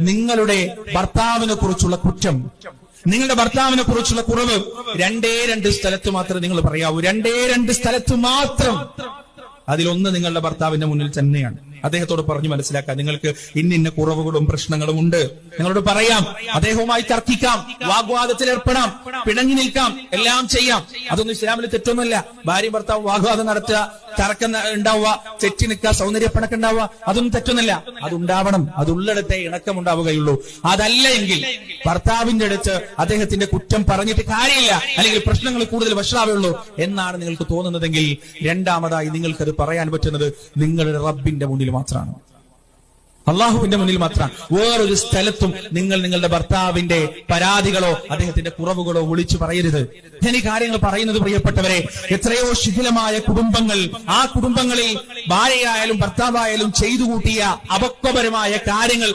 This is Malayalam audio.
നിങ്ങളുടെ ഭർത്താവിനെ കുറിച്ചുള്ള കുറ്റം. നിങ്ങളുടെ ഭർത്താവിനെ കുറിച്ചുള്ള കുറവ്. രണ്ടേ രണ്ട് സ്ഥലത്ത് മാത്രം നിങ്ങൾ പറയാവൂ. രണ്ടേ രണ്ട് സ്ഥലത്ത് മാത്രം. അതിലൊന്ന് നിങ്ങളുടെ ഭർത്താവിന്റെ മുന്നിൽ തന്നെയാണ്. അദ്ദേഹത്തോട് പറഞ്ഞു മനസ്സിലാക്കാം. നിങ്ങൾക്ക് ഇന്നിന്ന കുറവുകളും പ്രശ്നങ്ങളും ഉണ്ട്. നിങ്ങളോട് പറയാം. അദ്ദേഹവുമായി തർക്കിക്കാം. വാഗ്വാദത്തിൽ ഏർപ്പെടാം. പിണങ്ങി നിൽക്കാം. എല്ലാം ചെയ്യാം. അതൊന്നും ഇസ്ലാമിൽ തെറ്റൊന്നുമില്ല. ഭാര്യ ഭർത്താവ് വാഗ്വാദം നടത്തുക തർക്കം ഉണ്ടാവുക തെറ്റി നിൽക്കുക സൗന്ദര്യപ്പണക്കം ഉണ്ടാവുക അതൊന്നും തെറ്റൊന്നുമില്ല. അതുണ്ടാവണം. അതുള്ളിടത്തെ ഇണക്കം ഉണ്ടാവുകയുള്ളൂ. അതല്ല എങ്കിൽ ഭർത്താവിന്റെ അടുത്ത് അദ്ദേഹത്തിന്റെ കുറ്റം പറഞ്ഞിട്ട് കാര്യമില്ല. അല്ലെങ്കിൽ പ്രശ്നങ്ങൾ കൂടുതൽ വഷളാവുള്ളൂ എന്നാണ് നിങ്ങൾക്ക് തോന്നുന്നതെങ്കിൽ രണ്ടാമതായി നിങ്ങൾക്കത് പറയാൻ പറ്റുന്നത് നിങ്ങളുടെ റബ്ബിന്റെ മുന്നിൽ മാത്രമാണ്. അള്ളാഹുവിന്റെ മുന്നിൽ മാത്രം വേറൊരു സ്ഥലത്തും നിങ്ങൾ നിങ്ങളുടെ ഭർത്താവിന്റെ പരാതികളോ അദ്ദേഹത്തിന്റെ കുറവുകളോ വിളിച്ചു പറയരുത്. ഞാൻ ഈ കാര്യങ്ങൾ പറയുന്നത് പ്രിയപ്പെട്ടവരെ എത്രയോ ശിഥിലമായ കുടുംബങ്ങൾ ആ കുടുംബങ്ങളിൽ ഭാര്യയായാലും ഭർത്താവായാലും ചെയ്തു കൂട്ടിയ അപക്വപരമായ കാര്യങ്ങൾ